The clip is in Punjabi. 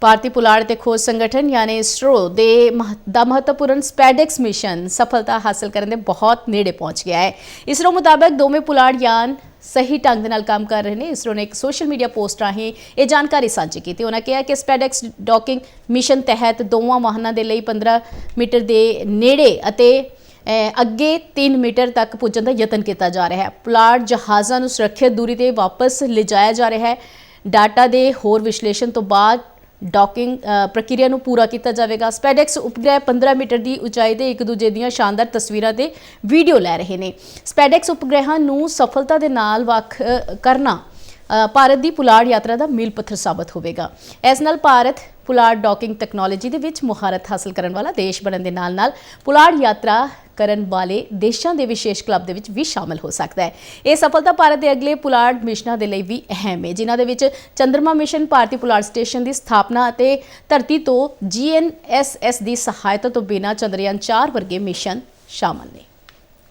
ਭਾਰਤੀ ਪੁਲਾੜ ਤੇ ਖੋਜ ਸੰਗਠਨ ਯਾਨੀ ਇਸਰੋ ਦੇ ਮਹ- ਦਾ ਮਹੱਤਵਪੂਰਨ ਸਪੈਡੈਕਸ ਮਿਸ਼ਨ ਸਫਲਤਾ ਹਾਸਲ ਕਰਨ ਦੇ ਬਹੁਤ ਨੇੜੇ ਪਹੁੰਚ ਗਿਆ ਹੈ। ਇਸਰੋ ਮੁਤਾਬਕ ਦੋਵੇਂ ਪੁਲਾੜ ਯਾਨ ਸਹੀ ਢੰਗ ਦੇ ਨਾਲ ਕੰਮ ਕਰ ਰਹੇ ਨੇ। ਇਸਰੋ ਨੇ ਇੱਕ ਸੋਸ਼ਲ ਮੀਡੀਆ ਪੋਸਟ ਰਾਹੀਂ ਇਹ ਜਾਣਕਾਰੀ ਸਾਂਝੀ ਕੀਤੀ। ਉਹਨਾਂ ਕਿਹਾ ਕਿ ਸਪੈਡੈਕਸ ਡੌਕਿੰਗ ਮਿਸ਼ਨ ਤਹਿਤ ਦੋਵਾਂ ਵਾਹਨਾਂ ਦੇ ਲਈ 15 ਮੀਟਰ ਦੇ ਨੇੜੇ ਅਤੇ ਅੱਗੇ 3 ਮੀਟਰ ਤੱਕ ਪੁੱਜਣ ਦਾ ਯਤਨ ਕੀਤਾ ਜਾ ਰਿਹਾ ਹੈ। ਪੁਲਾੜ ਜਹਾਜ਼ਾਂ ਨੂੰ ਸੁਰੱਖਿਅਤ ਦੂਰੀ ਤੇ ਵਾਪਸ ਲਿਜਾਇਆ ਜਾ ਰਿਹਾ ਹੈ। ਡਾਟਾ ਦੇ ਹੋਰ ਵਿਸ਼ਲੇਸ਼ਣ ਤੋਂ ਬਾਅਦ ਡੌਕਿੰਗ ਪ੍ਰਕਿਰਿਆ ਨੂੰ ਪੂਰਾ ਕੀਤਾ ਜਾਵੇਗਾ। ਸਪੈਡੈਕਸ ਉਪਗ੍ਰਹਿ 15 ਮੀਟਰ ਦੀ ਉਚਾਈ ਤੇ ਇੱਕ ਦੂਜੇ ਦੀਆਂ ਸ਼ਾਨਦਾਰ ਤਸਵੀਰਾਂ ਤੇ ਵੀਡੀਓ ਲੈ ਰਹੇ ਨੇ। ਸਪੈਡੈਕਸ ਉਪਗ੍ਰਹਿਾਂ ਨੂੰ ਸਫਲਤਾ ਦੇ ਨਾਲ ਵੱਖ ਕਰਨਾ ਭਾਰਤ ਦੀ ਪੁਲਾੜ ਯਾਤਰਾ ਦਾ ਮੀਲ ਪੱਥਰ ਸਾਬਤ ਹੋਵੇਗਾ। ਇਸ ਨਾਲ ਭਾਰਤ ਪੁਲਾੜ ਡੌਕਿੰਗ ਟੈਕਨੋਲੋਜੀ ਦੇ ਵਿੱਚ ਮੁਹਾਰਤ ਹਾਸਲ ਕਰਨ ਵਾਲਾ ਦੇਸ਼ ਬਣਨ ਦੇ ਨਾਲ-ਨਾਲ ਪੁਲਾੜ ਯਾਤਰਾ ਕਰਨ ਵਾਲੇ ਦੇਸ਼ਾਂ ਦੇ ਵਿਸ਼ੇਸ਼ ਕਲੱਬ ਦੇ ਵਿੱਚ ਵੀ ਸ਼ਾਮਲ ਹੋ ਸਕਦਾ ਹੈ। ਇਹ ਸਫਲਤਾ ਭਾਰਤ ਦੇ ਅਗਲੇ ਪੁਲਾੜ ਮਿਸ਼ਨਾਂ ਦੇ ਲਈ ਵੀ ਅਹਿਮ ਹੈ, ਜਿਨ੍ਹਾਂ ਦੇ ਵਿੱਚ ਚੰਦਰਮਾ ਮਿਸ਼ਨ, ਭਾਰਤੀ ਪੁਲਾੜ ਸਟੇਸ਼ਨ ਦੀ ਸਥਾਪਨਾ ਅਤੇ ਧਰਤੀ ਤੋਂ ਜੀਐਨਐਸਐਸ ਦੀ ਸਹਾਇਤਾ ਤੋਂ ਬਿਨਾਂ ਚੰਦਰਯਾਨ 4 ਵਰਗੇ ਮਿਸ਼ਨ ਸ਼ਾਮਲ ਨੇ।